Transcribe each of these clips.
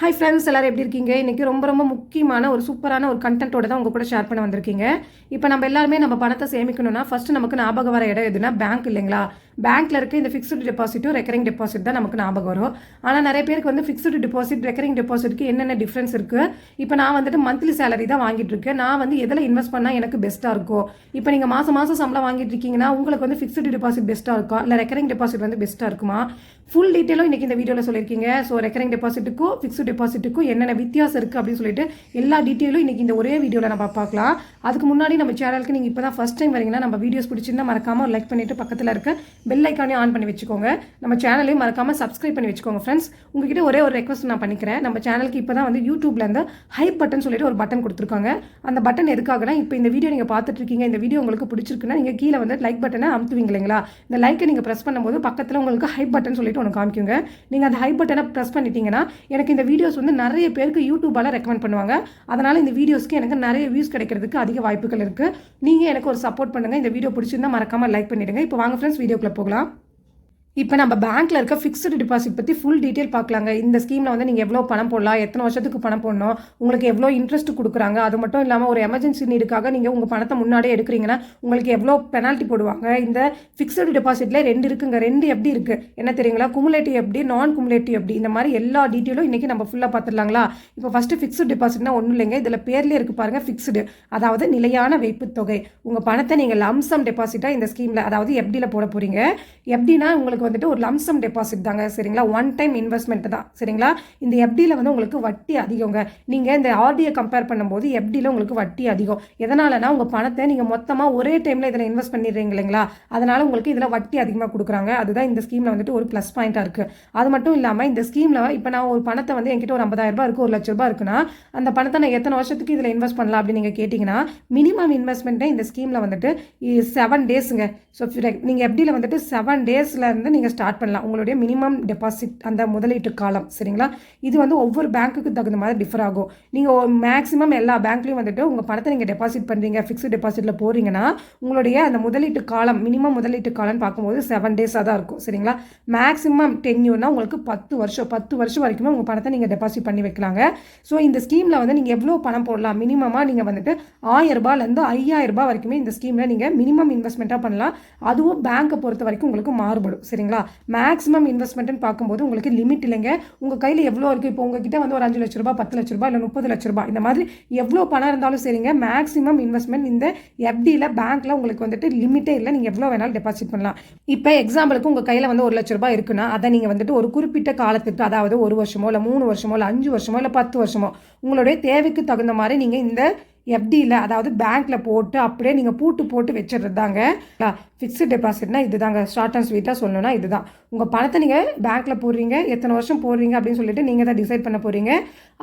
Hi friends எல்லோரும் எப்படி இருக்கீங்க? இன்றைக்கி ரொம்ப ரொம்ப முக்கியமான ஒரு சூப்பரான ஒரு கண்டென்ட்டோட தான் உங்கள் கூட ஷேர் பண்ண வந்திருக்கீங்க. இப்போ நம்ம எல்லாருமே நம்ம பணத்தை சேமிக்கணும்னா ஃபஸ்ட்டு நமக்கு ஞாபகம் வர இடம் எதுனா பேங்க் இல்லைங்களா? பேங்க்கில் இருக்க இந்த ஃபிக்ஸ்டு டெபாசிட்டும் ரெக்கரிங் டெபாசிட் தான் நமக்கு ஞாபகம் வரும். ஆனால் நிறைய பேருக்கு வந்து ஃபிக்ஸ்டு டெபாசிட் ரெக்கரிங் டெபாசிட்க்கு என்னென்ன டிஃப்ரென்ஸ் இருக்குது இப்போ நான் வந்துட்டு மந்த்லி சேலரி தான் வாங்கிட்டு இருக்கேன். நான் வந்து எதில் இன்வெஸ்ட் பண்ணால் எனக்கு பெஸ்ட்டாக இருக்கும் இப்போ நீங்கள் மாதம் மாதம் சம்பளம் வாங்கிட்டு இருக்கீங்கன்னா உங்களுக்கு வந்து ஃபிக்ஸ்டு டெபாசிட் பெஸ்ட்டாக இருக்கும் இல்லை ரெக்கரிங் டெபாசிட் வந்து பெஸ்ட்டாக இருக்குமா? ஃபுல் டீட்டெயிலும் இன்றைக்கி இந்த வீடியோவில் சொல்லியிருக்கீங்க. ஸோ ரெக்கரிங் டெபாசிட்டுக்கும் ஃபிக்ஸ்டு டெபாசிட்டுக்கும் என்னென்ன வித்தியாசம் இருக்குது அப்படின்னு சொல்லிட்டு எல்லா டீட்டெயிலும் இன்றைக்கி இந்த ஒரே வீடியோவில் நம்ம பார்க்கலாம். அதுக்கு முன்னாடி நம்ம சேனலுக்கு நீங்கள் இப்போ தான் ஃபஸ்ட் டைம் வரீங்கன்னா நம்ம வீடியோஸ் பிடிச்சிருந்தா மறக்காமல் லைக் பண்ணிவிட்டு பக்கத்தில் இருக்க பெல் ஐக்கானே ஆன் பண்ணி வச்சுக்கோங்க. நம்ம சேனலையும் மறக்காமல் சப்ஸ்கிரைப் பண்ணி வச்சுக்கோங்க ஃப்ரெண்ட்ஸ் உங்ககிட்ட ஒரே ஒரு ரெக்வஸ்ட் நான் பண்ணிக்கிறேன். நம்ம சேனலுக்கு இப்போ தான் வந்து யூடியூப்ல இருந்து ஹைப் பட்டன் சொல்லிட்டு ஒரு பட்டன் கொடுத்துருக்காங்க. அந்த பட்டன் எதுக்காகனா இப்போ இந்த வீடியோ நீங்கள் பார்த்துட்டு இருக்கீங்க இந்த வீடியோ உங்களுக்கு பிடிச்சிருக்குன்னா நீங்கள் கீழே வந்து லைக் பட்டனை அமுத்துவீங்க இல்லைங்களா? இந்த லைக்கை நீங்கள் ப்ரெஸ் பண்ணும்போது பக்கத்தில் உங்களுக்கு ஹைப் பட்டன் சொல்லிட்டு ஒன்று காமிக்குங்க. நீங்கள் அந்த ஹைப் பட்டனை ப்ரெஸ் பண்ணிட்டீங்கன்னா எனக்கு இந்த வீடியோஸ் வந்து நிறைய பேருக்கு யூடியூபால் ரெக்கமெண்ட் பண்ணுவாங்க. அதனால் இந்த வீடியோஸ்க்கு எனக்கு நிறைய வியூஸ் கிடைக்கிறதுக்கு அதிக வாய்ப்புகள் இருக்குது நீங்கள் எனக்கு ஒரு சப்போர்ட் பண்ணுங்கள் இந்த வீடியோ பிடிச்சிருந்தா மறக்காமல் லைக் பண்ணிடுங்க. இப்போ வாங்க ஃப்ரெண்ட்ஸ் வீடியோக்குள்ளே போகலாம். இப்போ நம்ம பேங்க்கில் இருக்க ஃபிக்ஸ்டு டிபாசிட் பற்றி ஃபுல் டீட்டெயில் பார்க்கலாங்க இந்த ஸ்கீமில் வந்து நீங்கள் எவ்வளோ பணம் போடலாம் எத்தனை வருஷத்துக்கு பணம் போடணும் உங்களுக்கு எவ்வளோ இன்ட்ரெஸ்ட் கொடுக்குறாங்க அது மட்டும் இல்லாமல் ஒரு எமர்ஜென்சி நீடுக்காக நீங்கள் உங்கள் பணத்தை முன்னாடியே எடுக்கிறீங்கன்னா உங்களுக்கு எவ்வளோ பெனால்ட்டி போடுவாங்க? இந்த ஃபிக்ஸ்டு டெபாசிட்டில் ரெண்டு இருக்குங்க. ரெண்டு எப்படி இருக்குது என்ன தெரியுங்களா? குமுலேட்டிவ் எப்படி நான் குமுலேட்டிவ் எப்படி? இந்த மாதிரி எல்லா டீட்டெயிலும் இன்றைக்கி நம்ம ஃபுல்லாக பார்த்துடலாங்களா இப்போ ஃபஸ்ட்டு ஃபிக்ஸ்டு டிபாசிட்னா ஒன்றும் இல்லைங்க. இதில் பேர்லேயே இருக்குது பாருங்கள் ஃபிக்ஸ்டு அதாவது நிலையான வைப்பு தொகை. உங்கள் பணத்தை நீங்கள் லம்சம் டெபாசிட்டாக இந்த ஸ்கீமில் அதாவது எப்படியில் போட போகிறீங்க எப்படின்னா உங்களுக்கு வந்துட்டு ஒரு லம்சம் டெபாசிட் தாங்க சரிங்களா? ஒன் டைம் இன்வெஸ்ட்மெண்ட் தான் சரிங்களா? இந்த எஃப்டியில் வந்து உங்களுக்கு வட்டி அதிகங்க. நீங்கள் இந்த ஆர்டியை கம்பேர் பண்ணும்போது எஃப்டியில் உங்களுக்கு வட்டி அதிகம். எதனாலனா உங்கள் பணத்தை நீங்கள் மொத்தமாக ஒரே டைமில் இதில் இன்வெஸ்ட் பண்ணிடுறீங்க இல்லைங்களா? அதனால் உங்களுக்கு இதில் வட்டி அதிகமாக கொடுக்குறாங்க. அதுதான் இந்த ஸ்கீமில் வந்துட்டு ஒரு ப்ளஸ் பாயிண்ட்டாக இருக்குது அது மட்டும் இல்லாமல் இந்த ஸ்கீமில் இப்போ நான் ஒரு பணத்தை வந்து என்கிட்ட ஒரு ஐம்பதாயிரம் ரூபாய் இருக்குது ஒரு லட்ச ரூபாய் இருக்குன்னா அந்த பணத்தை நான் எத்தனை வருஷத்துக்கு இதில் இன்வெஸ்ட் பண்ணலாம் அப்படின்னு நீங்கள் கேட்டிங்கன்னா மினிமம் இன்வெஸ்ட்மெண்ட்டே இந்த ஸ்கீமில் வந்துட்டு செவன் டேஸுங்க ஸோ நீங்கள் எப்படியில் வந்துட்டு செவன் டேஸ்லேருந்து நீங்கள் ஸ்டார்ட் பண்ணலாம். உங்களுடைய மினிமம் டெபாசிட் அந்த முதலீட்டு காலம் சரிங்களா? இது வந்து ஒவ்வொரு பேங்க்குக்கு தகுந்த மாதிரி டிஃபர் ஆகும். நீங்கள் மேக்ஸிமம் எல்லா பேங்க்லேயும் வந்துட்டு உங்கள் பணத்தை நீங்கள் டெபாசிட் பண்ணுறீங்க ஃபிக்ஸ்டு டெபாசிட்டில் போகிறீங்கன்னா உங்களுடைய அந்த முதலீட்டு காலம் மினிமம் முதலீட்டு காலம்னு பார்க்கும்போது செவன் டேஸாக தான் இருக்கும் சரிங்களா? மேக்ஸிமம் டென்யூர்னா உங்களுக்கு பத்து வருஷம் பத்து வருஷம் வரைக்குமே உங்கள் பணத்தை நீங்கள் டெபாசிட் பண்ணி வைக்கலாங்க. ஸோ இந்த ஸ்கீமில் வந்து நீங்கள் எவ்வளோ பணம் போடலாம்? மினிமமாக நீங்கள் வந்துட்டு ஆயிரம் ஐயாயிரரூபா ஐயாயிரம் ரூபாய் வரைக்குமே இந்த ஸ்கீமில் நீங்கள் மினிமம் இன்வெஸ்ட்மெண்ட்டாக பண்ணலாம். அதுவும் பேங்க்கை பொறுத்த வரைக்கும் உங்களுக்கு மாறுபடும் சரி சரிங்களா? மேக்ஸிமம் இன்வெஸ்ட்மெண்ட்னு பார்க்கும்போது உங்களுக்கு லிமிட் இல்லைங்க. உங்கள் கையில் எவ்வளோ இருக்குது இப்போ உங்ககிட்ட வந்து ஒரு அஞ்சு லட்ச ரூபாய் பத்து லட்ச ரூபா இல்லை முப்பது லட்ச ரூபா இந்த மாதிரி எவ்வளோ பணம் இருந்தாலும் சரிங்க. மேக்ஸிமம் இன்வெஸ்ட்மெண்ட் இந்த எஃப்டியில் பேங்க்கில் உங்களுக்கு வந்துட்டு லிமிட்டே இல்லை. நீங்கள் எவ்வளோ வேணாலும் டெபாசிட் பண்ணலாம். இப்போ எக்ஸாம்பிளுக்கு உங்கள் கையில் வந்து ஒரு லட்ச ரூபா இருக்குன்னா அதை நீங்கள் வந்துட்டு ஒரு குறிப்பிட்ட காலத்துக்கு அதாவது ஒரு வருஷமோ இல்லை மூணு வருஷமோ இல்லை அஞ்சு வருஷமோ இல்லை பத்து வருஷமோ உங்களுடைய தேவைக்கு தகுந்த மாதிரி நீங்கள் இந்த எஃப்டியில் அதாவது பேங்க்கில் போட்டு அப்படியே நீங்கள் பூட்டு போட்டு வச்சிடுறது தாங்க ஃபிக்ஸ்டு டெபாசிட்னா இது தாங்க ஷார்ட் அண்ட் ஸ்வீட்டாக சொல்லணும்னா இதுதான். உங்கள் பணத்தை நீங்கள் பேங்க்கில் போடுறீங்க எத்தனை வருஷம் போடுறீங்க அப்படின்னு சொல்லிட்டு நீங்கள் தான் டிசைட் பண்ண போகிறீங்க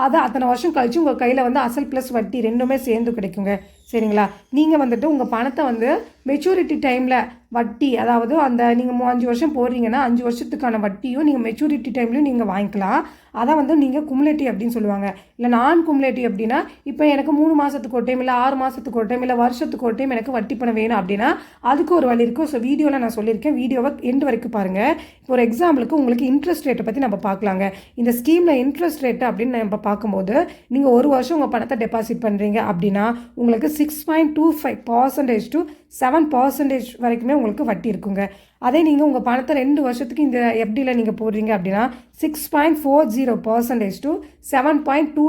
அதை அத்தனை வருஷம் கழிச்சு உங்கள் கையில் வந்து அசல் ப்ளஸ் வட்டி ரெண்டுமே சேர்ந்து கிடைக்குங்க. சரிங்களா? நீங்கள் வந்துட்டு உங்கள் பணத்தை வந்து மெச்சூரிட்டி டைமில் வட்டி அதாவது அந்த நீங்கள் அஞ்சு வருஷம் போடுறீங்கன்னா அஞ்சு வருஷத்துக்கான வட்டியும் நீங்கள் மெச்சூரிட்டி டைம்லையும் நீங்கள் வாங்கிக்கலாம். அதை வந்து நீங்கள் குமுலேட்டிவ் அப்படின்னு சொல்லுவாங்க. இல்லை நான் குமுலேட்டிவ் அப்படின்னா இப்போ எனக்கு மூணு மாதத்துக்கு ஒரு டைம் இல்லை ஆறு மாதத்துக்கு ஒரு டைம் இல்லை வருஷத்துக்கு ஒரு டைம் எனக்கு வட்டி பணம் வேணும் அப்படின்னா அதுக்கு ஒரு வழி இருக்கும் ஸோ வீடியோவில் நான் சொல்லியிருக்கேன். வீடியோவை எண்டு வரைக்கும் பாருங்கள் இப்போ ஒரு எக்ஸாம்பிளுக்கு உங்களுக்கு இன்ட்ரெஸ்ட் ரேட்டை பற்றி நம்ம பார்க்கலாங்க. இந்த ஸ்கீமில் இன்ட்ரெஸ்ட் ரேட்டு அப்படின்னு நம்ம பார்க்கும்போது நீங்கள் ஒரு வருஷம் உங்கள் பணத்தை டெபாசிட் பண்ணுறீங்க அப்படின்னா உங்களுக்கு six point two five percentage to seven percentage வரைக்குமே உங்களுக்கு வட்டி இருக்குங்க. அதே நீங்கள் உங்கள் பணத்தை ரெண்டு வருஷத்துக்கு இந்த எஃப்டியில் நீங்கள் போடுறீங்க அப்படின்னா six point four zero percentage to seven point two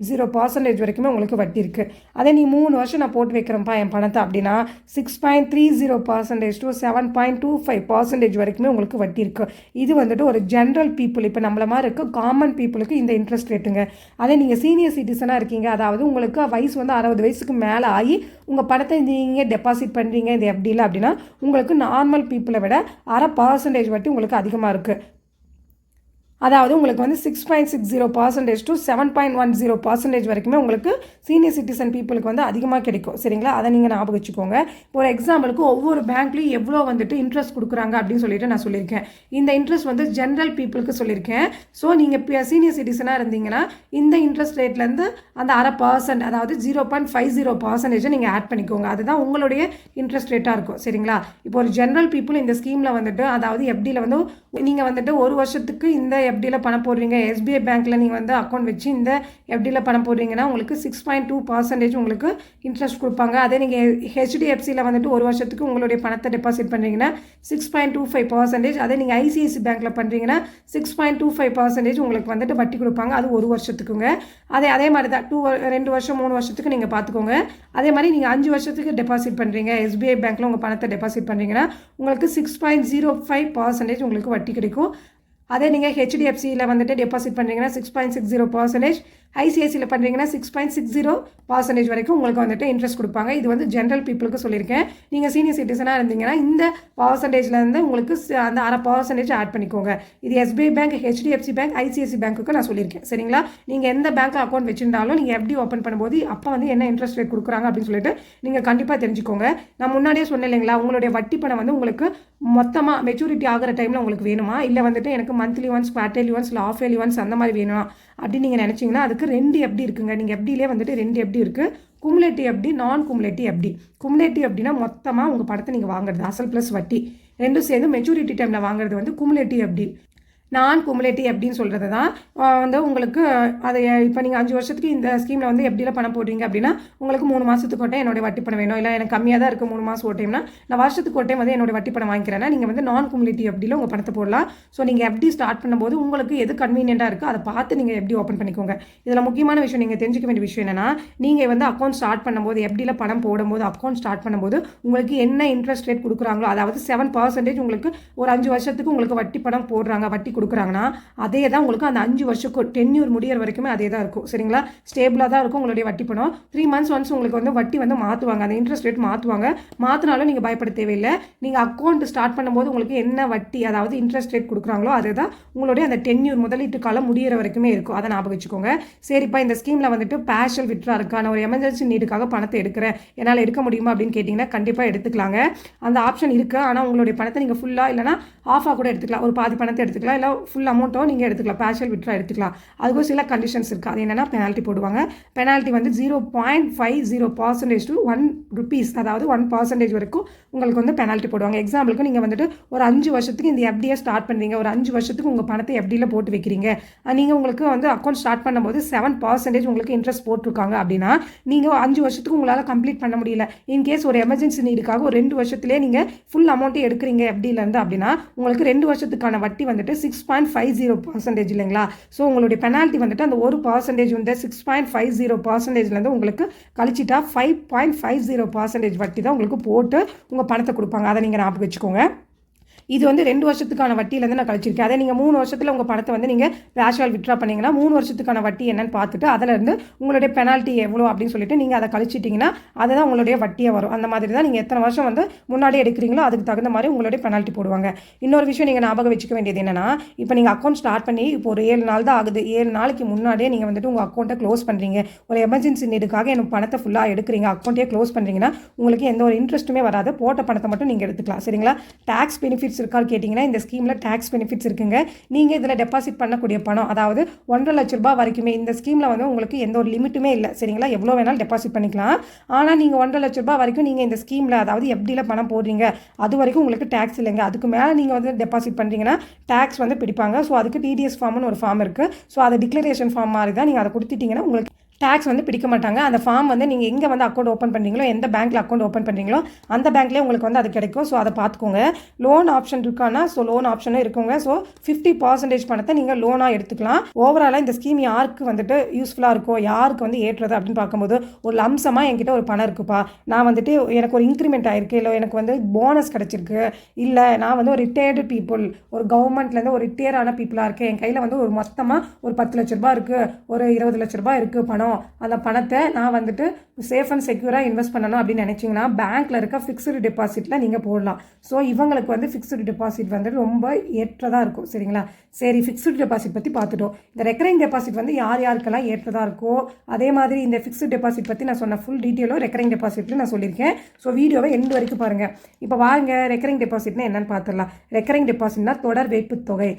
zero percentage வரைக்குமே உங்களுக்கு வட்டி இருக்குது அதே நீ மூணு வருஷம் நான் போட்டு வைக்கிறேன்ப்பா என் பணத்தை அப்படின்னா six point three zero percentage to seven point two five percentage வரைக்குமே உங்களுக்கு வட்டி இருக்குது இது வந்துட்டு ஒரு ஜென்ரல் பீப்புள் இப்போ நம்மள மாதிரி இருக்க காமன் பீப்புளுக்கு இந்த இன்ட்ரெஸ்ட் ரேட்டுங்க அதே நீங்கள் சீனியர் சிட்டிசனாக இருக்கீங்க அதாவது உங்களுக்கு வயசு வந்து அறுபது வயசுக்கு மேலே ஆகி உங்கள் பணத்தை நீங்கள் டெபாசிட் பண்ணுறீங்க இந்த இல்லை அப்படின்னா உங்களுக்கு நார்மல் பீப்புளை விட அரை பர்சன்டேஜ் வட்டி உங்களுக்கு அதிகமாக இருக்குது அதாவது உங்களுக்கு வந்து six point six zero percentage to seven point one zero percentage வரைக்குமே உங்களுக்கு சீனியர் சிட்டிசன் பீப்புளுக்கு வந்து அதிகமாக கிடைக்கும். சரிங்களா? அதை நீங்கள் ஞாபகம் வச்சுக்கோங்க. ஒரு எக்ஸாம்பிளுக்கு ஒவ்வொரு பேங்க்லையும் எவ்வளோ வந்துட்டு இன்ட்ரெஸ்ட் கொடுக்குறாங்க அப்படின்னு சொல்லிட்டு நான் சொல்லியிருக்கேன். இந்த இன்ட்ரெஸ்ட் வந்து ஜென்ரல் பீப்புளுக்கு சொல்லியிருக்கேன். ஸோ நீங்கள் இப்போ சீனியர் சிட்டிசனாக இருந்தீங்கன்னா இந்த இன்ட்ரெஸ்ட் ரேட்லேருந்து அந்த அரை பர்சன்ட் அதாவது ஜீரோ பாயிண்ட் ஃபைவ் ஜீரோ பர்சன்டேஜை நீங்கள் ஆட் பண்ணிக்கோங்க. அதுதான் உங்களுடைய இன்ட்ரெஸ்ட் ரேட்டாக இருக்கும். சரிங்களா? இப்போ ஒரு ஜென்ரல் பீப்புள் இந்த ஸ்கீமில் வந்துட்டு அதாவது எப்படியில் வந்து நீங்கள் வந்துட்டு ஒரு வருஷத்துக்கு இந்த எஃப்டியில் பணம் போடுறீங்க எஸ்பிஐ பேங்க்கில் நீங்கள் வந்து அக்கௌண்ட் வச்சு இந்த எஃப்டியில் பணம் போடுறீங்கன்னா உங்களுக்கு சிக்ஸ் பாயிண்ட் டூ பர்சன்டேஜ் உங்களுக்கு இன்ட்ரெஸ்ட் கொடுப்பாங்க. அதே நீங்கள் ஹெச்டிஎஃப்சியில் வந்துட்டு ஒரு வருஷத்துக்கு உங்களுடைய பணத்தை டெபாசிட் பண்ணுறீங்கன்னா six point two five percentage அதே நீங்கள் ஐசிஐசி பேங்க்கில் பண்ணுறீங்கன்னா six point two five percentage உங்களுக்கு வந்துட்டு வட்டி கொடுப்பாங்க. அது ஒரு வருஷத்துக்குங்க. அதே அதே மாதிரி தான் டூ ரெண்டு வருஷம் மூணு வருஷத்துக்கு நீங்கள் பார்த்துக்கோங்க அதே மாதிரி நீங்கள் அஞ்சு வருஷத்துக்கு டெபாசிட் பண்ணுறீங்க எஸ்பிஐ பேங்க்கில் உங்கள் பணத்தை டெபாசிட் பண்ணுறீங்கன்னா உங்களுக்கு six point zero five percentage உங்களுக்கு வட்டி கிடைக்கும். அதே நீங்கள் ஹெச்டிஎஃப்சியில் வந்துட்டு டெபாசிட் பண்ணுறீங்கன்னா six point six zero percentage ஐசிஐசியில் பண்ணுறீங்கன்னா six point six zero percentage வரைக்கும் உங்களுக்கு வந்துட்டு இன்ட்ரெஸ்ட் கொடுப்பாங்க. இது வந்து ஜென்ரல் பீப்புளுக்கு சொல்லியிருக்கேன். நீங்கள் சீனியர் சிட்டிசனாக இருந்தீங்கன்னா இந்த பர்சன்டேஜ்லேருந்து உங்களுக்கு அந்த அரை பர்சன்டேஜ் ஆட் பண்ணிக்கோங்க. இது SBI bank HDFC bank ICICI பேங்க்குக்கு நான் சொல்லியிருக்கேன். சரிங்களா? நீங்கள் எந்த பேங்க் அக்கௌண்ட் வச்சிருந்தாலும் நீங்கள் எப்படி ஓப்பன் பண்ணும்போது அப்போ வந்து என்ன இன்ட்ரெஸ்ட் ரேட் கொடுக்குறாங்க அப்படின்னு சொல்லிட்டு நீங்கள் கண்டிப்பாக தெரிஞ்சுக்கோங்க. நான் முன்னாடியே சொன்னேன் இல்லைங்களா? உங்களுடைய வட்டி பணம் வந்து உங்களுக்கு மொத்தமாக மெச்சூரிட்டி ஆகிற டைமில் உங்களுக்கு வேணுமா? இல்லை வந்துட்டு எனக்கு மந்த்லி ஒன்ஸ் குவார்டர்லி ஒன்ஸ் இல்லை ஆஃப் இயர்லி ஒன்ஸ் அந்த மாதிரி வேணுமா? அப்படின்னு நீங்கள் நினச்சிங்கன்னா அதுக்கு ரெண்டு எப்படி இருக்குங்க? நீங்கள் எப்படிலே வந்துட்டு ரெண்டு எப்படி இருக்குது குமுலேட்டிவ் எப்படி நான் குமுலேட்டிவ் எப்படி குமுலேட்டிவ் அப்படின்னா மொத்தமாக உங்கள் படத்தை நீங்கள் வாங்குறது அசல் ப்ளஸ் வட்டி. ரெண்டும் சேர்ந்து மெச்சூரிட்டி டைமில் வாங்குறது வந்து குமுலேட்டிவ் எப்படி நான் குமுலேட்டி அப்படின்னு சொல்கிறது தான். வந்து உங்களுக்கு அதை இப்போ நீங்கள் அஞ்சு வருஷத்துக்கு இந்த ஸ்கீமில் வந்து எப்படிலாம் பணம் போடுறீங்க அப்படின்னா உங்களுக்கு மூணு மாதத்துக்கு ஒரு என்னுடைய வட்டி பணம் வேணும். இல்லை எனக்கு கம்மியாக தான் இருக்குது மூணு மாதம் ஒரு டைம்னா நான் வருஷத்துக்கு ஒரு டைம் வந்து என்னோடய வட்டி பணம் வாங்கிக்கிறேன்னா நீங்கள் வந்து நான் குமுலேட்டி எப்படியில் உங்கள் பணத்தை போடலாம். ஸோ நீங்கள் எப்படி ஸ்டார்ட் பண்ணும்போது உங்களுக்கு எது கன்வீனியண்ட்டாக இருக்கோ அதை பார்த்து நீங்கள் எப்படி ஓப்பன் பண்ணிக்கோங்க. இதில் முக்கியமான விஷயம் நீங்கள் தெரிஞ்சுக்க வேண்டிய விஷயம் என்னன்னா நீங்கள் வந்து அக்கௌண்ட் ஸ்டார்ட் பண்ணும்போது எப்படியில் பணம் போடும்போது அக்கௌண்ட் ஸ்டார்ட் பண்ணும்போது உங்களுக்கு என்ன இன்ட்ரெஸ்ட் ரேட் கொடுக்குறாங்களோ அதாவது செவன் பர்சன்டேஜ் உங்களுக்கு ஒரு அஞ்சு வருஷத்துக்கு உங்களுக்கு வட்டி பணம் போடுறாங்க. வட்டி கொடுக்குறாங்கன்னா அதே தான் உங்களுக்கு அந்த அஞ்சு வருஷம் டென்யூர் முடியற வரைக்குமே அதே தான் இருக்கும். சரிங்களா? ஸ்டேபிளாக தான் இருக்கும் உங்களுடைய வட்டி பணம். த்ரீ மந்த்ஸ் ஒன்ஸ் உங்களுக்கு வந்து வட்டி வந்து மாற்றுவாங்க அந்த இன்ட்ரெஸ்ட் ரேட் மாற்றுவாங்க மாற்றினாலும் நீங்கள் பயப்பட தேவையில்லை. நீங்கள் அக்கௌண்ட் ஸ்டார்ட் பண்ணும்போது உங்களுக்கு என்ன வட்டி அதாவது இன்ட்ரெஸ்ட் ரேட் கொடுக்குறாங்களோ அதுதான் உங்களுடைய அந்த டென்யூர் முதலீட்டு காலம் முடியிற வரைக்குமே இருக்கும். அதை ஞாபகம் வச்சுக்கோங்க. சரிப்பா இந்த ஸ்கீமில் வந்துட்டு பேஷல் விட்ரா இருக்கா நான் ஒரு எமர்ஜென்சி நீடுக்காக பணத்தை எடுக்கிறேன். என்னால் எடுக்க முடியுமா அப்படின்னு கேட்டிங்கன்னா கண்டிப்பாக எடுத்துக்கலாங்க. அந்த ஆப்ஷன் இருக்குது ஆனால் உங்களுடைய பணத்தை நீங்கள் ஃபுல்லாக இல்லைனா ஆஃபாக கூட எடுத்துக்கலாம். ஒரு பாதி பணத்தை எடுத்துக்கலாம். இல்லை ஃபுல் அமௌண்ட்டோ நீங்கள் எடுத்துக்கலாம். பேஷல் விட்ரா எடுத்துக்கலாம். அதுக்கும் சில கண்டிஷன்ஸ் இருக்குது அது என்னென்னா பெனால்ட்டி போடுவாங்க. பெனால்ட்டி வந்து zero point five zero percentage to one rupees அதாவது ஒன் பர்சன்டேஜ் வரைக்கும் உங்களுக்கு வந்து பெனால்ட்டி போடுவாங்க. எக்ஸாம்பிளுக்கு நீங்கள் வந்துட்டு ஒரு அஞ்சு வருஷத்துக்கு இந்த எஃப்டியை ஸ்டார்ட் பண்ணுறீங்க ஒரு அஞ்சு வருஷத்துக்கு உங்கள் பணத்தை எஃப்டியில் போட்டு வைக்கிறீங்க. நீங்கள் உங்களுக்கு வந்து அக்கௌண்ட் ஸ்டார்ட் பண்ணும்போது செவன் பர்சன்டேஜ் உங்களுக்கு இன்ட்ரெஸ்ட் போட்டிருக்காங்க அப்படின்னா நீங்கள் அஞ்சு வருஷத்துக்கு உங்களால் கம்ப்ளீட் பண்ண முடியல. இன்கேஸ் ஒரு எமர்ஜென்சி நீடுக்காக ஒரு ரெண்டு வருஷத்துலேயே நீங்கள் ஃபுல் அமௌண்ட்டே எடுக்கிறீங்க எஃப்டியிலேருந்து அப்படின்னா உங்களுக்கு ரெண்டு வருஷத்துக்கான வட்டி வந்துட்டு six six point five zero percentage இல்லைங்களா? ஸோ உங்களுடைய பெனால்ட்டி வந்துட்டு அந்த ஒரு பர்சன்டேஜ் வந்து சிக்ஸ் பாயிண்ட் ஃபைவ் ஜீரோ பர்சன்டேஜ்லேருந்து உங்களுக்கு கழிச்சிட்டா five point five zero percentage வட்டி தான் உங்களுக்கு போட்டு உங்கள் பணத்தை கொடுப்பாங்க. அதை நீங்கள் ஞாபகம் வச்சுக்கோங்க. இது வந்து ரெண்டு வருஷத்துக்கான வட்டியிலேருந்து நான் கழிச்சிருக்கேன். அதை நீங்கள் மூணு வருஷத்தில் உங்கள் பணத்தை வந்து நீங்கள் பேஷுவல் விட்ரா பண்ணீங்கன்னா மூணு வருஷத்துக்கான வட்டி என்னன்னு பார்த்துட்டு அதிலேருந்து உங்களுடைய பெனால்ட்டி எவ்வளோ அப்படின்னு சொல்லிட்டு நீங்கள் அதை கழிச்சிட்டிங்கன்னா அதுதான் உங்களுடைய வட்டியே வரும். அந்த மாதிரி தான் நீங்கள் எத்தனை வருஷம் வந்து முன்னாடி எடுக்கிறீங்களோ அதுக்கு தகுந்த மாதிரி உங்களுடைய பெனால்ட்டி போடுவாங்க. இன்னொரு விஷயம் நீங்கள் ஞாபகம் வச்சுக்க வேண்டியது என்னென்னா இப்போ நீங்கள் அக்கௌண்ட் ஸ்டார்ட் பண்ணி இப்போ ஒரு ஏழு நாள் தான் ஆகுது. ஏழு நாளைக்கு முன்னாடியே நீங்கள் வந்துட்டு உங்கள் அக்கௌண்ட்டை க்ளோஸ் பண்ணுறீங்க ஒரு எமர்ஜென்சி நீடுக்காக எனக்கு பணத்தை ஃபுல்லாக எடுக்கிறீங்க. அக்கௌண்ட்டே க்ளோஸ் பண்ணுறீங்கன்னா உங்களுக்கு எந்த ஒரு இன்ட்ரெஸ்ட்டுமே வராது. போட்ட பணத்தை மட்டும் நீங்கள் எடுத்துக்கலாம். சரிங்களா? டேக்ஸ் பெனிஃபிட்ஸ் இருக்கான்னு கேட்டிங்கன்னா இந்த ஸ்கீமில் டேக்ஸ் பெனிஃபிட்ஸ் இருக்குங்க. நீங்கள் இதில் டெபாசிட் பண்ணக்கூடிய பணம் அதாவது ஒன்றரை லட்ச ரூபா வரைக்குமே இந்த ஸ்கீமில் வந்து உங்களுக்கு எந்த ஒரு லிமிட்டுமே இல்லை. சரிங்களா? எவ்வளோ வேணாலும் டெபாசிட் பண்ணிக்கலாம். ஆனால் நீங்கள் ஒன்றரை லட்ச ரூபா வரைக்கும் நீங்கள் இந்த ஸ்கீமில் அதாவது எப்படியில் பணம் போடுறீங்க அது வரைக்கும் உங்களுக்கு டேக்ஸ் இல்லைங்க. அதுக்கு மேலே நீங்கள் வந்து டெபாசிட் பண்ணுறீங்கன்னா டேக்ஸ் வந்து பிடிப்பாங்க. ஸோ அதுக்கு டிடிஎஸ் ஃபார்ம்னு ஒரு ஃபார்ம் இருக்குது ஸோ அது டிக்ளரேஷன் ஃபார்ம் மாதிரி தான் நீங்கள் அதை கொடுத்துட்டீங்கன்னா உங்களுக்கு டேக்ஸ் வந்து பிடிக்க மாட்டாங்க. அந்த ஃபார்ம் வந்து நீங்கள் எங்கே வந்து அக்கௌண்ட் ஓப்பன் பண்ணுறீங்களோ எந்த பேங்க்கில் அக்கௌண்ட் ஓப்பன் பண்ணுறீங்களோ அந்த பேங்க்லேயே உங்களுக்கு வந்து அது கிடைக்கும். ஸோ அதை பார்த்துக்கோங்க. லோன் ஆப்ஷன் இருக்கானா ஸோ லோன் ஆப்ஷனும் இருக்குங்க. ஸோ ஃபிஃப்டி பர்சன்டேஜ் பணத்தை நீங்கள் லோனாக எடுத்துக்கலாம். ஓவராலாக இந்த ஸ்கீம் யாருக்கு வந்துட்டு யூஸ்ஃபுல்லாக இருக்கோ யாருக்கு வந்து ஏற்றுறது அப்படின்னு பார்க்கும்போது ஒரு லம்சமாக என்கிட்ட ஒரு பணம் இருக்குப்பா. நான் வந்துட்டு எனக்கு ஒரு இன்க்ரிமெண்ட் ஆயிருக்கு இல்லை எனக்கு வந்து போனஸ் கிடச்சிருக்கு இல்லை நான் வந்து ஒரு ரிட்டையர்டு பீப்புள் ஒரு கவர்மெண்ட்லேருந்து ஒரு ரிட்டையர் ஆன பீப்புளாக இருக்கேன். என் கையில் வந்து ஒரு மொத்தமாக ஒரு பத்து லட்ச ரூபா இருக்குது ஒரு இருபது லட்ச ரூபா இருக்குது பணம் அந்த பணத்தை நான் வந்துட்டு சேஃப் அண்ட் செக்யூராக இன்வெஸ்ட் பண்ணணும் அப்படின்னு நினச்சிங்கன்னா பேங்க்கில் இருக்க ஃபிக்ஸ்டு டெபாசிட்டில் நீங்கள் போடலாம். ஸோ இவங்களுக்கு வந்து ஃபிக்ஸ்டு டெபாசிட் வந்து ரொம்ப ஏற்றதாக இருக்கும் சரிங்களா? சரி ஃபிக்ஸ்டு டெபாசிட் பற்றி பார்த்துட்டோம். இந்த ரெக்கரிங் டெபாசிட் வந்து யார் யாருக்கெல்லாம் ஏற்றதாக இருக்கோ அதே மாதிரி இந்த ஃபிக்ஸ்டு டெபாசிட் பற்றி நான் சொன்ன ஃபுல் டீட்டெயிலும் ரெக்கரிங் டெபாசிட்ல நான் சொல்லியிருக்கேன். ஸோ வீடியோவை எண்டு வரைக்கும் பாருங்கள் இப்போ வாங்க ரெக்கரிங் டெபாசிட்னா என்னென்னு பார்த்துடலாம். ரெக்கரிங் டெபாசிட்னா தொடர் வைப்பு தொகை.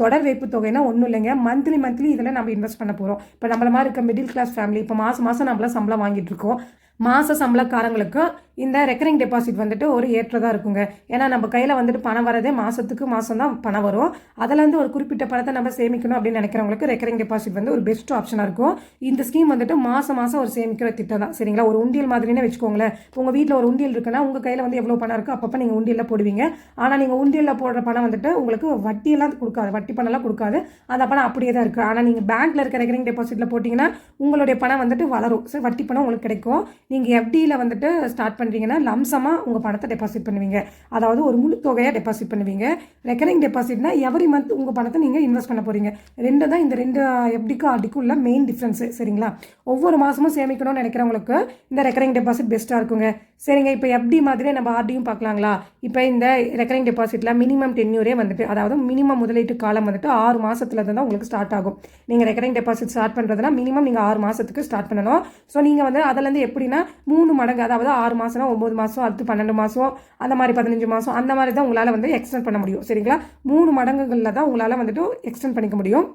தொடர் வைப்பு தொகைனா ஒன்றும் இல்லைங்க. மந்த்லி மந்த்லி இதில் நம்ம இன்வெஸ்ட் பண்ண போகிறோம் இப்போ நம்மள மாதிரி இருக்க மிடில் கிளாஸ் ஃபேமிலி இப்போ மாதம் மாதம் நம்மளாம் சம்பளம் வாங்கிட்டு இருக்கோம். மாத சம்பளக்காரங்களுக்கு இந்த ரெக்கரிங் டெபாசிட் வந்துட்டு ஒரு ஏற்றதாக இருக்குங்க. ஏன்னா நம்ம கையில் வந்துட்டு பணம் வரதே மாதத்துக்கு மாதம் தான் பணம் வரும். அதுலேருந்து ஒரு குறிப்பிட்ட பணத்தை நம்ம சேமிக்கணும் அப்படின்னு நினைக்கிறவங்களுக்கு ரெக்கரிங் டெபாசிட் வந்து ஒரு பெஸ்ட் ஆப்ஷனாக இருக்கும். இந்த ஸ்கீம் வந்துட்டு மாதம் மாதம் ஒரு சேமிக்கிற திட்டம் தான். சரிங்களா? ஒரு உண்டியல் மாதிரினே வச்சுக்கோங்களேன். உங்கள் வீட்டில் ஒரு உண்டியல் இருக்குன்னா உங்கள் கையில் வந்து எவ்வளோ பணம் இருக்கோ அப்பப்போ நீங்கள் உண்டியலில் போடுவீங்க. ஆனால் நீங்கள் உண்டியலில் போடுற பணம் வந்துட்டு உங்களுக்கு வட்டியெல்லாம் கொடுக்காது. வட்டி பணம்லாம் கொடுக்காது. அந்த பணம் அப்படியே தான் இருக்குது ஆனால் நீங்கள் பேங்க்கில் இருக்க ரெக்கரிங் டெபாசிட்டில் போட்டிங்கன்னா உங்களுடைய பணம் வந்துட்டு வளரும். சரி வட்டி பணம் உங்களுக்கு கிடைக்கும். நீங்கள் எஃப்டியில் வந்துட்டு ஸ்டார்ட் பண்ணுறீங்கன்னா லம்சமாக உங்கள் பணத்தை டெபாசிட் பண்ணுவீங்க. அதாவது ஒரு முழு தொகையாக டெபாசிட் பண்ணுவீங்க. ரெக்கரிங் டெபாசிட்னா எவரி மந்த் உங்கள் பணத்தை நீங்கள் இன்வெஸ்ட் பண்ண போகிறீங்க ரெண்டு தான் இந்த ரெண்டு எஃப்டிக்கும் ஆர்டிக்கும் உள்ள மெயின் டிஃப்ரென்ஸு சரிங்களா? ஒவ்வொரு மாதமும் சேமிக்கணும்னு நினைக்கிறவங்களுக்கு இந்த ரெக்கரிங் டெபாசிட் பெஸ்ட்டாக இருக்குங்க. சரிங்க இப்போ எஃப்டி மாதிரியே நம்ம ஆர்டியும் பார்க்கலாங்களா? இப்போ இந்த ரெக்கரிங் டெபாசிட்டில் மினிமம் டென்யூரே வந்துட்டு அதாவது மினிமம் முதலீட்டு காலம் வந்துட்டு ஆறு மாதத்துல தான் உங்களுக்கு ஸ்டார்ட் ஆகும். நீங்கள் ரெக்கரிங் டெபாசிட் ஸ்டார்ட் பண்ணுறதுனா மினிமம் நீங்கள் ஆறு மாதத்துக்கு ஸ்டார்ட் பண்ணணும். ஸோ நீங்கள் வந்து அதுலேருந்து எப்படின்னா மூணு மடங்கு அதாவது ஆறு மாதம்னா ஒம்பது மாதம் அடுத்து பன்னெண்டு மாதம் அந்த மாதிரி பதினஞ்சு மாதம் அந்த மாதிரி தான் உங்களால் வந்து எக்ஸ்டெண்ட் பண்ண முடியும். சரிங்களா? மூணு மடங்குகளில் தான் உங்களால் வந்துட்டு எக்ஸ்டெண்ட் பண்ணிக்க முடியும்.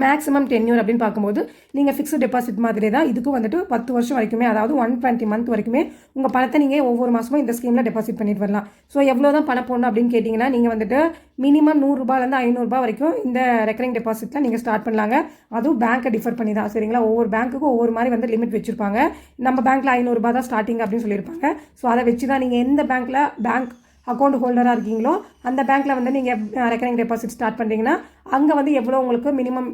மேக்ஸிமம் டென்யூர் அப்படின்னு பார்க்கும்போது நீங்கள் ஃபிக்ஸ்டு டெபாசிட் மாதிரி தான் இதுக்கும் வந்துட்டு பத்து வருஷம் வரைக்குமே அதாவது ஒன் டுவெண்ட்டி மந்த் வரைக்குமே உங்கள் பணத்தை நீங்கள் ஒவ்வொரு மாதமும் இந்த ஸ்கீமில் டெபாசிட் பண்ணிட்டு வரலாம். ஸோ எவ்வளோ தான் பணம் போடணும் அப்படின்னு கேட்டிங்கன்னா நீங்கள் வந்துட்டு மினிமம் நூறுரூபாலேருந்து ஐநூறுரூபா வரைக்கும் இந்த ரெக்கரிங் டெபாசிட்டில் நீங்கள் ஸ்டார்ட் பண்ணலாங்க. அதுவும் பேங்க்கை டிஃபர் பண்ணி தான் சரிங்களா? ஒவ்வொரு பேங்க்குக்கும் ஒவ்வொரு மாதிரி வந்து லிமிட் வச்சுருப்பாங்க. நம்ம பேங்க்கில் ஐநூறுரூபா தான் ஸ்டார்டிங் அப்படின்னு சொல்லியிருப்பாங்க. ஸோ அதை வச்சு தான் நீங்கள் எந்த பேங்க்கில் பேங்க் அக்கௌண்ட் ஹோல்டராக இருக்கீங்களோ அந்த பேங்க்கில் வந்து நீங்கள் ரெக்கரிங் டெபாசிட் ஸ்டார்ட் பண்ணுறீங்கன்னா அங்கே வந்து எவ்வளோ உங்களுக்கு மினிமம்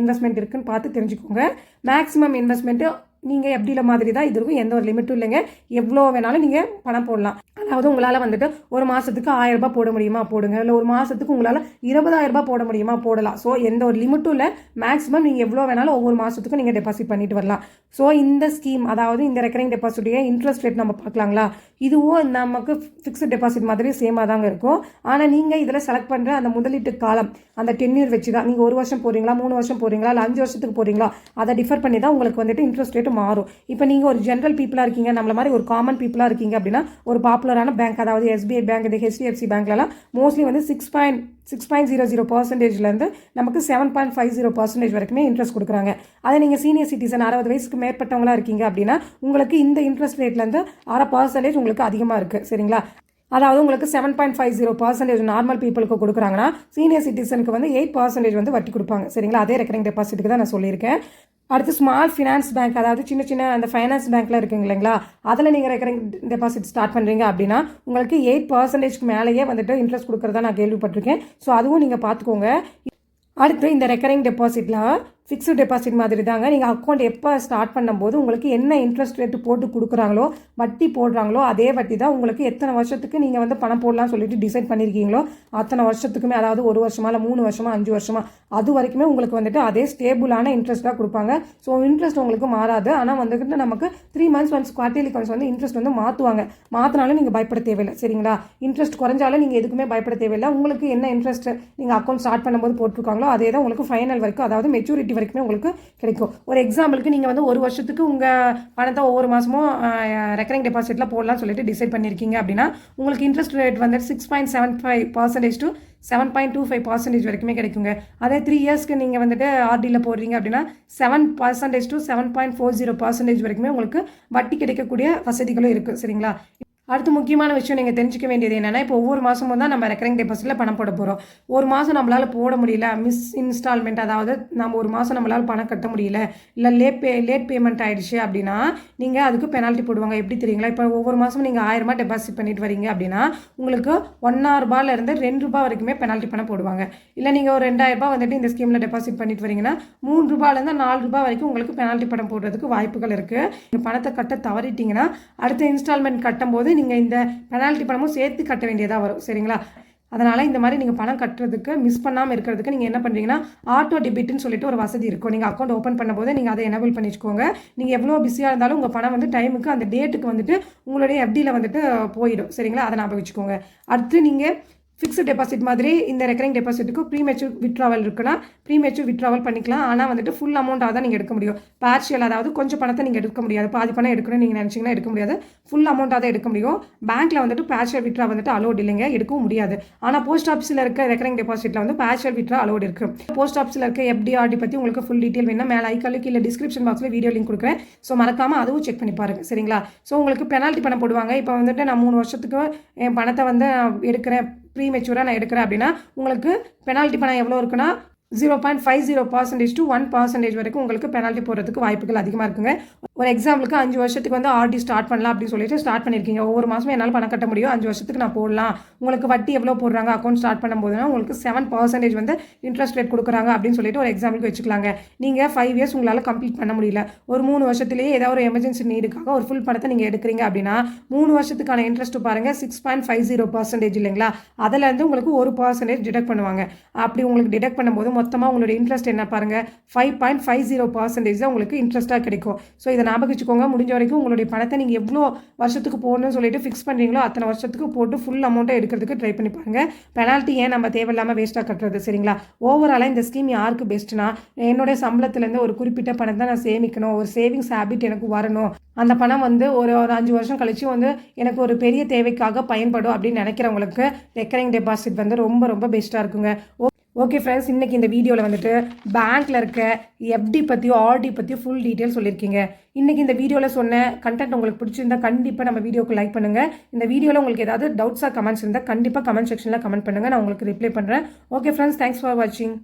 இன்வெஸ்ட்மெண்ட் இருக்குன்னு பார்த்து தெரிஞ்சுக்கோங்க. மேக்ஸிமம் இன்வெஸ்ட்மெண்ட்டு நீங்கள் எப்படில மாதிரி தான் இது இருக்கும். எந்த ஒரு லிமிட்டும் இல்லைங்க. எவ்வளோ வேணாலும் நீங்கள் பணம் போடலாம். அதாவது உங்களால் வந்துட்டு ஒரு மாதத்துக்கு ஆயிரரூபா போட முடியுமா? போடுங்க. இல்லை ஒரு மாதத்துக்கு உங்களால் இருபதாயிரரூபா போட முடியுமா? போடலாம். ஸோ எந்த ஒரு லிமிட்டும் இல்லை. மேக்ஸிமம் நீங்கள் எவ்வளோ வேணாலும் ஒவ்வொரு மாதத்துக்கும் நீங்கள் டெபாசிட் பண்ணிட்டு வரலாம். ஸோ இந்த ஸ்கீம் அதாவது இந்த ரெக்கரிங் டெபாசிட்டுடைய இன்ட்ரெஸ்ட் ரேட் நம்ம பார்க்கலாங்களா? இதுவும் நமக்கு ஃபிக்ஸ்டு டெபாசிட் மாதிரி சேமாக தாங்க இருக்கும். ஆனால் நீங்கள் இதில் செலக்ட் பண்ணுற அந்த முதலீட்டு காலம் அந்த டென்யூர் வச்சு தான் நீங்கள் ஒரு வருஷம் போகிறீங்களா மூணு வருஷம் போகிறீங்களா இல்லை அஞ்சு வருஷத்துக்கு போகிறீங்களா அதை டிஃபர் பண்ணி தான் உங்களுக்கு வந்துட்டு இன்ட்ரெஸ்ட் ரேட்டு மாறும். இப்போ நீங்கள் ஒரு ஜென்ரல் பீப்புளாக இருக்கீங்க நம்மள மாதிரி ஒரு காமன் பீப்புளாக இருக்கீங்க அப்படின்னா ஒரு பாப்புலரான பேங்க் அதாவது எஸ்பிஐ பேங்க் இந்த ஹெச்டிஎஃப்சி பேங்க்லலாம் மோஸ்ட்லி வந்து six point six point zero zero பர்சன்டேஜ்லேருந்து நமக்கு seven point five zero percentage வரைக்குமே இன்ட்ரெஸ்ட் கொடுக்குறாங்க. அதே நீங்கள் சீனியர் சிட்டிசன் அறுபது வயசுக்கு மேற்பட்டவங்களா இருக்கீங்க அப்படின்னா உங்களுக்கு இந்த இன்ட்ரெஸ்ட் ரேட்லேருந்து அரை பர்சன்டேஜ் உங்களுக்கு அதிகமாக இருக்குது சரிங்களா? அதாவது உங்களுக்கு seven point five zero percentage normal பீப்புளுக்கு கொடுக்குறாங்கன்னா சீனியர் சிட்டிசனுக்கு வந்து எயிட் பர்சன்டேஜ் வந்து வட்டி கொடுப்பாங்க. சரிங்களா? அதே ரெக்கரிங் டெபாசிட்டுக்கு தான் நான் சொல்லியிருக்கேன். அடுத்து ஸ்மால் ஃபினான்ஸ் பேங்க் அதாவது சின்ன சின்ன அந்த ஃபைனான்ஸ் பேங்க்கில் இருக்குங்க இல்லைங்களா? அதில் நீங்கள் ரெக்கரிங் டெபாசிட் ஸ்டார்ட் பண்ணுறீங்க அப்படின்னா உங்களுக்கு எயிட் பர்சன்டேஜ்க்கு மேலேயே வந்துட்டு இன்ட்ரெஸ்ட் கொடுக்குறதா நான் கேள்விப்பட்டிருக்கேன். ஸோ அதுவும் நீங்கள் பார்த்துக்கோங்க. அடுத்து இந்த ரெக்கரிங் டெபாசிட்டில் ஃபிக்ஸ்டு டெபாசிட் மாதிரி தாங்க நீங்கள் அக்கௌண்ட் எப்போ ஸ்டார்ட் பண்ணும்போது உங்களுக்கு என்ன இன்ட்ரெஸ்ட் ரேட்டு போட்டு கொடுக்குறாங்களோ வட்டி போடுறாங்களோ அதே வட்டி தான் உங்களுக்கு எத்தனை வருஷத்துக்கு நீங்கள் வந்து பணம் போடலாம்னு சொல்லிட்டு டிசைட் பண்ணியிருக்கீங்களோ அத்தனை வருஷத்துக்குமே அதாவது ஒரு வருஷமா இல்லை மூணு வருஷமா அஞ்சு வருஷமா அது வரைக்குமே உங்களுக்கு வந்துட்டு அதே ஸ்டேபிளான இன்ட்ரெஸ்ட்டாக கொடுப்பாங்க. ஸோ இன்ட்ரெஸ்ட் உங்களுக்கு மாறாது. ஆனால் வந்துட்டு நமக்கு three months once quarterly once வந்து இன்ட்ரெஸ்ட் வந்து மாற்றுவாங்க மாற்றினாலும் நீங்கள் பயப்பட தேவையில்லை சரிங்களா? இன்ட்ரெஸ்ட் குறைஞ்சாலும் நீங்கள் எதுக்குமே பயப்பட தேவையில்லை. உங்களுக்கு என்ன இன்ட்ரெஸ்ட் நீங்கள் அக்கௌண்ட் ஸ்டார்ட் பண்ணும்போது போட்டிருக்காங்களோ அதே தான் உங்களுக்கு ஃபைனல் வரைக்கும் அதாவது மெச்சூரிட்டி வரைக்குமே உங்களுக்கு கிடைக்கும். ஒரு எக்ஸாம்பிளுக்கு நீங்கள் வந்து ஒரு வருஷத்துக்கு உங்கள் பணத்தை ஒவ்வொரு மாதமும் ரெக்கரிங் டெபாசிட்டில் போடலாம்னு சொல்லிட்டு டிசைட் பண்ணியிருக்கீங்க அப்படின்னா உங்களுக்கு இன்ட்ரெஸ்ட் ரேட் வந்து six point seven five percentage to seven point two five percentage வரைக்குமே கிடைக்குங்க. அதே த்ரீ இயர்ஸ்க்கு நீங்கள் வந்துட்டு ஆர்டியில் போடுறீங்க அப்படின்னா seven percentage to seven point four zero percentage வரைக்குமே உங்களுக்கு வட்டி கிடைக்கக்கூடிய வசதிகளும் இருக்குது சரிங்களா? அடுத்து முக்கியமான விஷயம் நீங்கள் தெரிஞ்சுக்க வேண்டியது என்னென்னா இப்போ ஒவ்வொரு மாதமும் தான் நம்ம ரெக்கரிங் டெபாசிட்டில் பணம் போட போகிறோம் ஒரு மாதம் நம்மளால் போட முடியல மிஸ் இன்ஸ்டால்மெண்ட் அதாவது நம்ம ஒரு மாதம் நம்மளால் பணம் கட்ட முடியல இல்லை லேட் பே லேட் பேமெண்ட் ஆகிடுச்சு அப்படின்னா நீங்கள் அதுக்கு பெனால்ட்டி போடுவாங்க. எப்படி தெரியுங்களா? இப்போ ஒவ்வொரு மாதமும் நீங்கள் ஆயிரரூபா டெபாசிட் பண்ணிட்டு வரீங்க அப்படின்னா உங்களுக்கு ஒன்றா ரூபாயிலேருந்து ரெண்டு ரூபா வரைக்குமே பெனால்ட்டி பணம் போடுவாங்க. இல்லை நீங்கள் ஒரு ரெண்டாயிரரூபா வந்துட்டு இந்த ஸ்கீமில் டெபாசிட் பண்ணிட்டு வரீங்கன்னா மூணு ரூபாயிலேருந்து நாலு ரூபாய் வரைக்கும் உங்களுக்கு பெனால்ட்டி பணம் போடுறதுக்கு வாய்ப்புகள் இருக்குது நீங்கள் பணத்தை கட்ட தவறிட்டிங்கன்னா அடுத்த இன்ஸ்டால்மெண்ட் கட்டும்போது நீங்கள் இந்த பெனால்ட்டி பணமும் சேர்த்து கட்ட வேண்டியதாக வரும். சரிங்களா? அதனால் இந்த மாதிரி நீங்கள் பணம் கட்டுறதுக்கு மிஸ் பண்ணாமல் இருக்கிறதுக்கு நீங்கள் என்ன பண்ணுறீங்கன்னா ஆட்டோ டெபிட்னு சொல்லிட்டு ஒரு வசதி இருக்கும். நீங்கள் அக்கௌண்ட் ஓப்பன் பண்ணும்போது நீங்கள் அதை எனபிள் பண்ணி வச்சுக்கோங்க நீங்கள் எவ்வளோ பிஸியாக இருந்தாலும் உங்கள் பணம் வந்து டைமுக்கு அந்த டேட்டுக்கு வந்துட்டு உங்களுடைய எஃப்டியில் வந்துட்டு போயிடும். சரிங்களா? அதை ஞாபகம் வச்சுக்கோங்க. அடுத்து நீங்கள் ஃபிக்ஸ்டு டெபாசிட் மாதிரி இந்த ரெக்கரிங் டெபாசிட்டுக்கு ப்ரீமெச்சூர் விட்ராவல் இருக்குன்னா ப்ரீமெச்சூர் விட்ராவல் பண்ணிக்கலாம். ஆனால் வந்துட்டு ஃபுல் அமௌண்ட்டாக தான் நீங்கள் எடுக்க முடியும். பார்ஷியல் அதாவது கொஞ்சம் பணத்தை நீங்கள் எடுக்க முடியாது. பாதி பணம் எடுக்கணும்னு நீங்கள் நினச்சிங்கன்னா எடுக்க முடியாது. ஃபுல் அமௌண்ட்டாக தான் எடுக்க முடியும். பேங்க்கில் வந்துட்டு பார்ஷியல் விட்ரா வந்துட்டு அலோட் இல்லைங்க. எடுக்கவும் முடியாது. ஆனால் போஸ்ட் ஆஃபீஸில் இருக்க ரெக்கரிங் டெபாசிட்டில் வந்து பார்ஷியல் விட்ரா அலோட் இருக்கு. போஸ்ட் ஆஃபீஸில் இருக்க எஃப்டிஆர்டி பற்றி உங்களுக்கு ஃபுல் டீட்டெயில் வேணும் மேலே ஐக்காலுக்கு கீழே டிஸ்கிரிப்ஷன் பாக்ஸில் வீடியோ லிங்க் கொடுக்குறேன். ஸோ மறக்காமல் அதுவும் செக் பண்ணி பாருங்கள் சரிங்களா? ஸோ உங்களுக்கு பெனால்ட்டி பணம் போடுவாங்க. இப்போ வந்துட்டு நான் மூணு வருஷத்துக்கு என் பணத்தை வந்து நான் எடுக்கிறேன். ப்ரீமெச்சூராக நான் எடுக்கிறேன் அப்படின்னா உங்களுக்கு பெனால்ட்டி பணம் எவ்வளோ இருக்குன்னா zero point five zero percentage to one percentage வரைக்கும் உங்களுக்கு பெனால்ட்டி போடுறதுக்கு வாய்ப்புகள் அதிகமாக இருக்குங்க. ஒரு எக்ஸாம்பிளுக்கு அஞ்சு வருஷத்துக்கு வந்து ஆர்டி ஸ்டார்ட் பண்ணலாம் அப்படின்னு சொல்லிட்டு ஸ்டார்ட் பண்ணியிருக்கீங்க ஒவ்வொரு மாதமும் என்னால் பணம் கட்ட முடியும். அஞ்சு வருஷத்துக்கு நான் போடலாம். உங்களுக்கு வட்டி எவ்வளோ போடுறாங்க? அக்கௌண்ட் ஸ்டார்ட் பண்ணும்போதுனா உங்களுக்கு செவன் பர்சன்டேஜ் வந்து இன்ட்ரெஸ்ட் ரேட் கொடுக்குறாங்க அப்படின்னு சொல்லிட்டு ஒரு எக்ஸாம்பிளுக்கு வச்சுக்கலாங்க. நீங்கள் ஃபைவ் இயர்ஸ் உங்களால் கம்ப்ளீட் பண்ண முடியல. ஒரு மூணு வருஷத்துலேயே ஏதாவது ஒரு எமர்ஜென்சி நீடுக்காக ஒரு ஃபுல் பணத்தை நீங்கள் எடுக்கிறீங்க அப்படின்னா மூணு வருஷத்துக்கான இன்ட்ரெஸ்ட் பாருங்கள் six point five zero percentage இல்லைங்களா? அதுலேருந்து உங்களுக்கு ஒரு பர்சன்டேஜ் டிடெக்ட் பண்ணுவாங்க. அப்படி உங்களுக்கு டிடெக்ட் பண்ணும்போது மொத்தமாக உங்களோட இன்ட்ரெஸ்ட் என்ன பாருங்கள் five point five zero percentage தான் உங்களுக்கு இன்ட்ரெஸ்ட்டாக கிடைக்கும். ஸோ இதை ஞாபகம் வச்சுக்கோங்க முடிஞ்ச வரைக்கும் உங்களுடைய பணத்தை நீங்கள் எவ்வளோ வருஷத்துக்கு போடணும்னு சொல்லிட்டு ஃபிக்ஸ் பண்ணுறீங்களோ அத்தனை வருஷத்துக்கு போட்டு ஃபுல் அமௌண்ட்டை எடுக்கிறதுக்கு ட்ரை பண்ணி பாருங்கள் பெனால்ட்டி ஏன் நம்ம தேவையில்லாமல் வேஸ்ட்டாக கட்டுறது சரிங்களா? ஓவராலாக இந்த ஸ்கீம் யாருக்கு பெஸ்ட்னா என்னுடைய சம்பளத்துலேருந்து ஒரு குறிப்பிட்ட பணத்தை நான் சேமிக்கணும். ஒரு சேவிங்ஸ் ஹேபிட் எனக்கு வரணும். அந்த பணம் வந்து ஒரு ஒரு அஞ்சு வருஷம் கழிச்சு வந்து எனக்கு ஒரு பெரிய தேவைக்காக பயன்படும் அப்படின்னு நினைக்கிறவங்களுக்கு ரெக்கரிங் டெபாசிட் வந்து ரொம்ப ரொம்ப பெஸ்ட்டாக இருக்குங்க. ஓகே ஃப்ரெண்ட்ஸ் இன்றைக்கி இந்த வீடியோவில் வந்துட்டு பேங்க்கில் இருக்க எஃப்டி பற்றியும் ஆர்டி பற்றியும் ஃபுல் டீட்டெயில் சொல்லியிருக்கீங்க இன்றைக்கி இந்த வீடியோவில் சொன்ன கண்டென்ட் உங்களுக்கு பிடிச்சிருந்தா கண்டிப்பாக நம்ம வீடியோக்கு லைக் பண்ணுங்கள் இந்த வீடியோவில் உங்களுக்கு ஏதாவது டவுட்ஸாக கமெண்ட்ஸ் இருந்தால் கண்டிப்பாக கமெண்ட் செக்ஷனில் கமெண்ட் பண்ணுங்கள் நான் உங்களுக்கு ரிப்ளை பண்ணுறேன் ஓகே ஃப்ரெண்ட்ஸ் தேங்க்ஸ் ஃபார் வாட்சிங்